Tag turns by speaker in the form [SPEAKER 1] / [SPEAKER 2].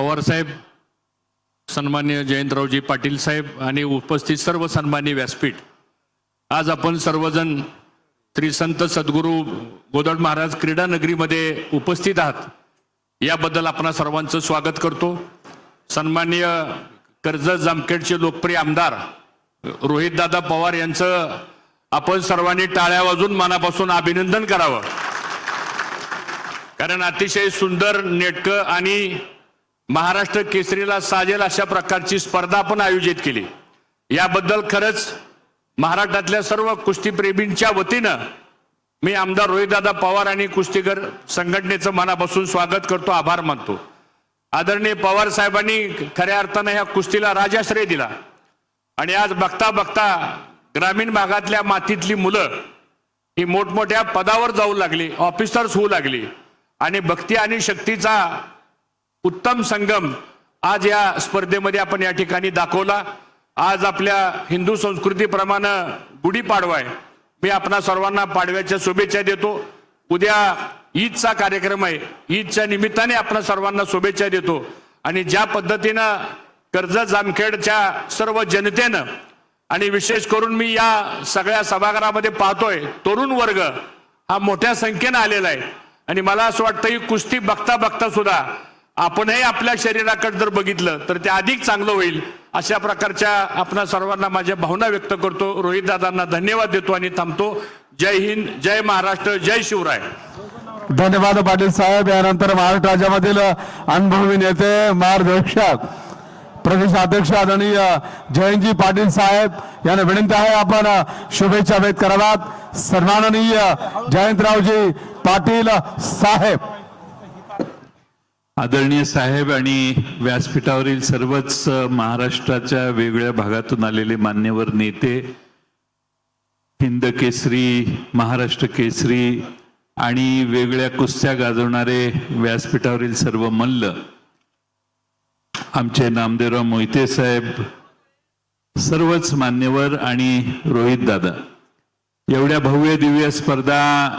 [SPEAKER 1] पवार साहेब सन्मान्य जयंतरावजी पाटील साहेब आणि उपस्थित सर्व सन्मान्य व्यासपीठ. आज आपण सर्वजण श्री संत सद्गुरू गोदड महाराज क्रीडा नगरीमध्ये उपस्थित आहात. याबद्दल आपण सर्वांचं स्वागत करतो. सन्मान्य कर्जत जामखेडचे लोकप्रिय आमदार रोहितदादा पवार यांचं आपण सर्वांनी टाळ्या वाजून मनापासून अभिनंदन करावं. कारण अतिशय सुंदर नेटकं आणि महाराष्ट्र केसरीला साजेल अशा प्रकारची स्पर्धा आपण आयोजित केली. याबद्दल खरंच महाराष्ट्रातल्या सर्व कुस्तीप्रेमींच्या वतीनं मी आमदार रोहितदादा पवार आणि कुस्तीगर संघटनेचं मनापासून स्वागत करतो आभार मानतो. आदरणीय पवार साहेबांनी खऱ्या अर्थानं ह्या कुस्तीला राजाश्रय दिला. आणि आज बघता बघता ग्रामीण भागातल्या मातीतली मुलं ही मोठमोठ्या पदावर जाऊ लागली ऑफिसर्स होऊ लागली. आणि भक्ती आणि शक्तीचा उत्तम संगम आज या स्पर्धेमध्ये आपण या ठिकाणी दाखवला. आज आपल्या हिंदू संस्कृतीप्रमाणे गुढीपाडवा आहे मी आपणा सर्वांना पाडव्याच्या शुभेच्छा देतो. उद्या ईदचा कार्यक्रम आहे. ईदच्या निमित्ताने आपण सर्वांना शुभेच्छा देतो. आणि ज्या पद्धतीनं कर्जत जामखेडच्या सर्व जनतेनं आणि विशेष करून मी या सगळ्या सभागृहामध्ये पाहतोय तरुण वर्ग हा मोठ्या संख्येनं आलेला आहे. आणि मला असं वाटतं ही कुस्ती बघता बघता सुद्धा आपणही आपल्या शरीराकडे जर बघितलं तर ते अधिक चांगलं होईल. अशा प्रकारच्या आपणा सर्वांना माझ्या भावना व्यक्त करतो. रोहित दादांना धन्यवाद देतो आणि थांबतो. जय हिंद जय महाराष्ट्र जय शिवराय.
[SPEAKER 2] धन्यवाद पाटील साहेब. यानंतर महाराष्ट्र राज्यामधील अनुभवी नेते मार्गदर्शक प्रदेश अध्यक्ष आदरणीय जयंतजी पाटील साहेब यांना विनंती आहे आपण शुभेच्छा व्यक्त कराव्यात. सन्माननीय जयंतरावजी पाटील साहेब.
[SPEAKER 3] आदरणीय साहेब आणि व्यासपीठावरील सर्वच महाराष्ट्राच्या वेगवेगळ्या भागातून आलेले मान्यवर नेते हिंद केसरी महाराष्ट्र केसरी आणि वेगळ्या कुस्त्या गाजवणारे व्यासपीठावरील सर्व मल्ल आमचे नामदेवराव मोहिते साहेब सर्वच मान्यवर आणि रोहित दादा. एवढ्या भव्य दिव्य स्पर्धा